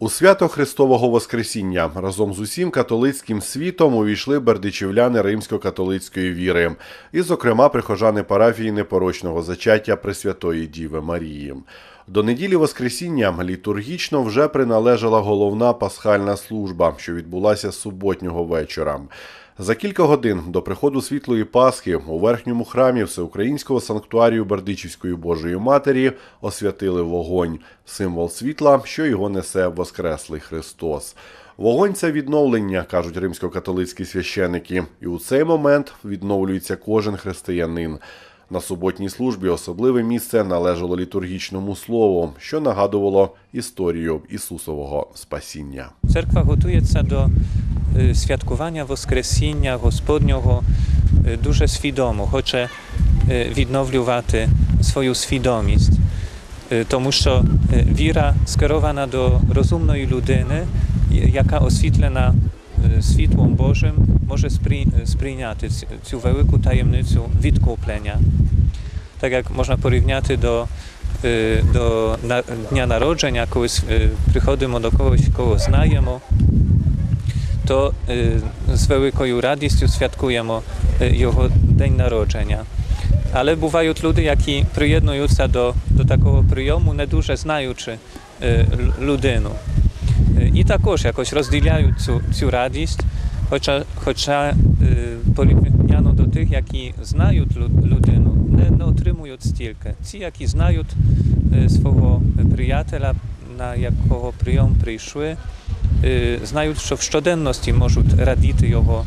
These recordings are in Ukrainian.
У свято Христового Воскресіння разом з усім католицьким світом увійшли бердичівляни римсько-католицької віри, і, зокрема, прихожани парафії непорочного зачаття Пресвятої Діви Марії. До неділі Воскресіння літургічно вже приналежала головна пасхальна служба, що відбулася суботнього вечора. За кілька годин до приходу світлої Пасхи у верхньому храмі Всеукраїнського санктуарію Бердичівської Божої Матері освятили вогонь, символ світла, що його несе Воскреслий Христос. Вогонь це відновлення, кажуть римсько-католицькі священики, і у цей момент відновлюється кожен християнин. На суботній службі особливе місце належало літургічному слову, що нагадувало історію Ісусового спасіння. Церква готується до е, святкування Воскресіння Господнього е, дуже свідомо, хоче е, відновлювати свою свідомість, тому що віра скерована до розумної людини, яка освітлена світлом Божим, може сприй- сприйняти ць- цю велику таємницю відкуплення. Так як можна порівняти до, е, до на- дня народження, коли с- е, приходимо до когось, кого знаємо, то е, з великою радістю святкуємо е, його день народження. Але бувають люди, які приєднуються до, до такого прийому, І також якось розділяють цю, цю радість, хоча, хоча е, порівняно до тих, які знають людину, не, не отримують стільки. Ці, які знають е, свого приятеля, на якого прийом прийшли, е, знають, що в щоденності можуть радіти його,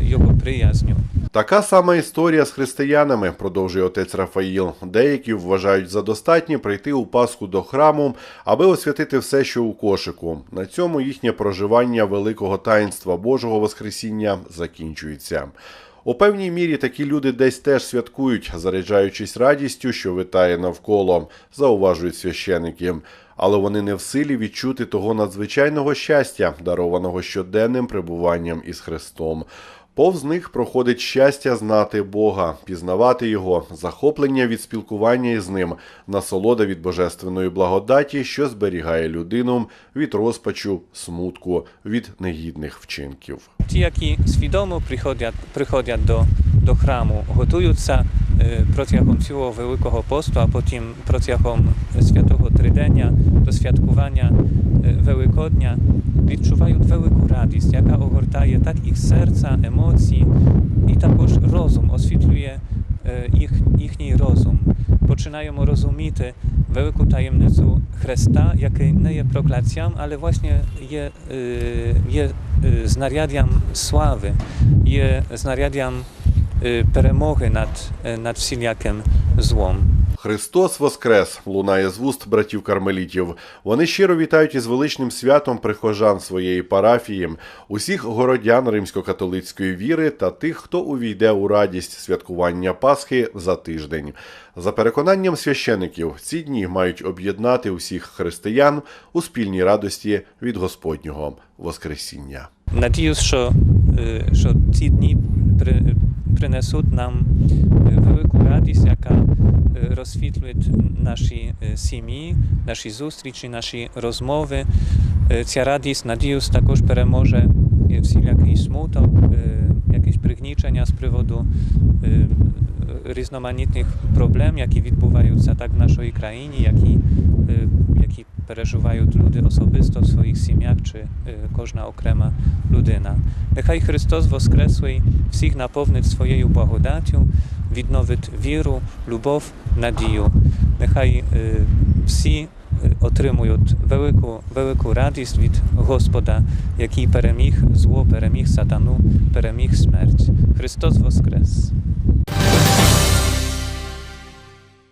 його приязню. Така сама історія з християнами, продовжує отець Рафаїл. Деякі вважають за достатнє прийти у Пасху до храму, аби освятити все, що у кошику. На цьому їхнє проживання великого таїнства Божого Воскресіння закінчується. У певній мірі такі люди десь теж святкують, заряджаючись радістю, що витає навколо, зауважують священики. Але вони не в силі відчути того надзвичайного щастя, дарованого щоденним перебуванням із Христом. Повз них проходить щастя знати Бога, пізнавати Його, захоплення від спілкування із ним, насолода від божественної благодаті, що зберігає людину від розпачу, смутку, від негідних вчинків. Ті, які свідомо приходять, приходять до, до храму, готуються е, протягом цього Великого посту, а потім протягом святого Тридення до святкування е, Великодня, відчувають велику радість, яка огортає так їх серця, емоції, і також розум освітлює е, їх, їхній розум. Починаємо розуміти велику таємницю Христа, який не є проклятям, але właśnie є, е, є е, знаряддям слави, є знаряддям е, перемоги над, е, над всіляким злом. Христос Воскрес лунає з вуст братів кармелітів. Вони щиро вітають із величним святом прихожан своєї парафії, усіх городян римсько-католицької віри та тих, хто увійде у радість святкування Пасхи за тиждень. За переконанням священиків, ці дні мають об'єднати усіх християн у спільній радості від Господнього Воскресіння. Надіюсь, що, е, що ці дні принесуть нам е, велику радість, яка е, розсвітлить наші е, сім'ї, наші зустрічі, наші розмови. Е, Ця радість, надіюсь, також переможе е, всілякий смуток, е, якісь пригнічення з приводу е, різноманітних проблем, які відбуваються так в нашій країні, які, е, які переживають люди особисто в своїх сім'ях чи е, кожна окрема людина. Нехай Христос Воскреслий всіх наповнить своєю благодаттю, відновить віру, любов, надію. Нехай е, всі е, отримують велику, велику радість від Господа, який переміг зло, переміг сатану, переміг смерть. Христос Воскрес!